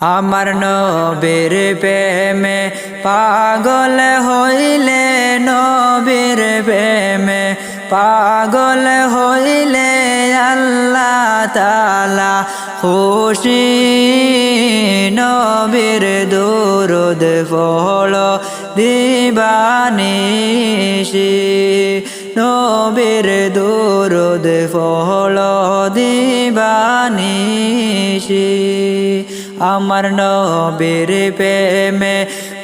আমার নবীর প্রেমে পাগল হইলে, নবীর প্রেমে পাগল হইলে আল্লাহ তালা খুশি। নবীর দুরুদ ফল দিবানিসি নবীর দুরুদ ফল দিবানিসি আমার নবীর প্রেমে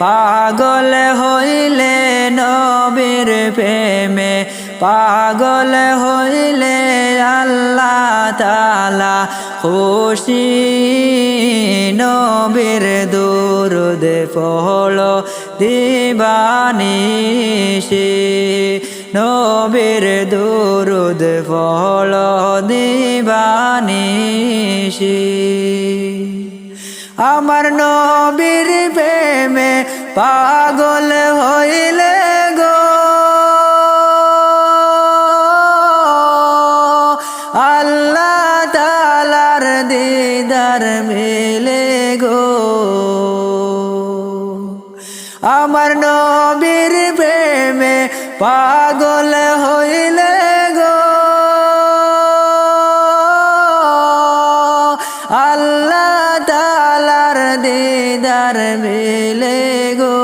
পাগল হইলে নবীর প্রেমে পাগল হইলে আল্লাহ তালা খুশি। নবীর দুরুদ ফল দিবানিসি নবীর দুরুদ ফল দিবানিসি আমার নবীর প্রেমে পাগল হইলে গো। আল্লাহ তালার দিদার মেলে গো। আমার নবীর প্রেমে পাগল দিদার মেলে গো।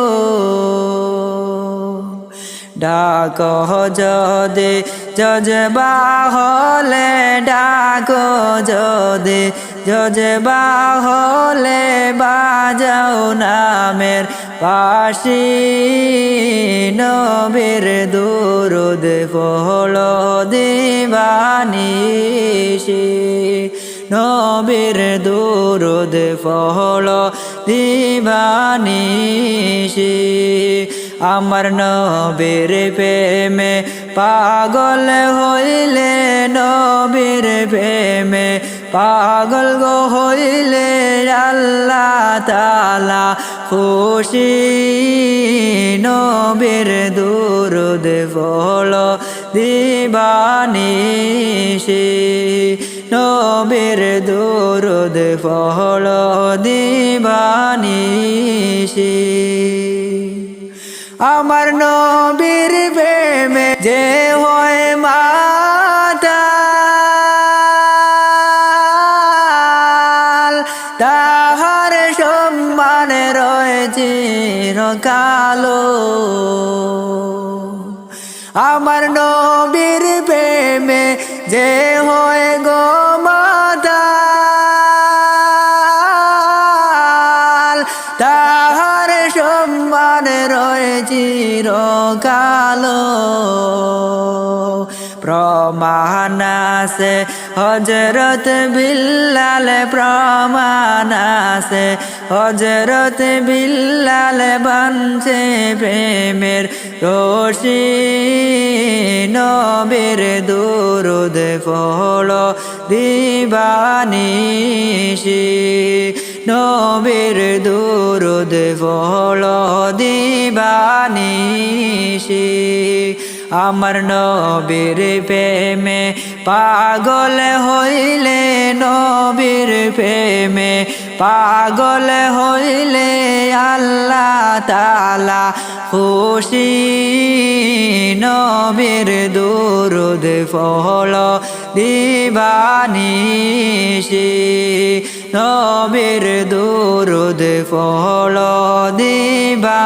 ডাক যদি যজবা হলে ডাক যদি যজবা হলে বাজাও নামের পাশি। নবীর দুরুদ ফল দিবানিসি নবীর দুরুদ ফল দিবানিসি আমার নবীর প্রেমে পাগল হইলে নবীর প্রেমে পাগল গো হইলে আল্লাহ তালা খুশি। নবীর দুরুদ ফল দিবানিসি নবীর দুরুদ ফল দিবানিসি আমার নবীর প্রেমে যে হয় মাতা, তাহার সম্মান রয়েছে কালো আমার নবীর প্রেমে যে হয় রয়েছে কালো। প্রমাণাসে হজরত বিল্লাল প্রমাণাসে হজরত বিল্লাল বানছে প্রেমের রশি। নবীর দুরুদ ফল দিবানিসি নবীর দুরুদ ফল দিবানিসি আমার নবীর প্রেমে পাগল হইলে নবীর প্রেমে পাগল হইলে আল্লাহ তালা খুশি। নবীর দুরুদ ফল দিবানিসি নবীর দুরুদ ফল দিবানিসি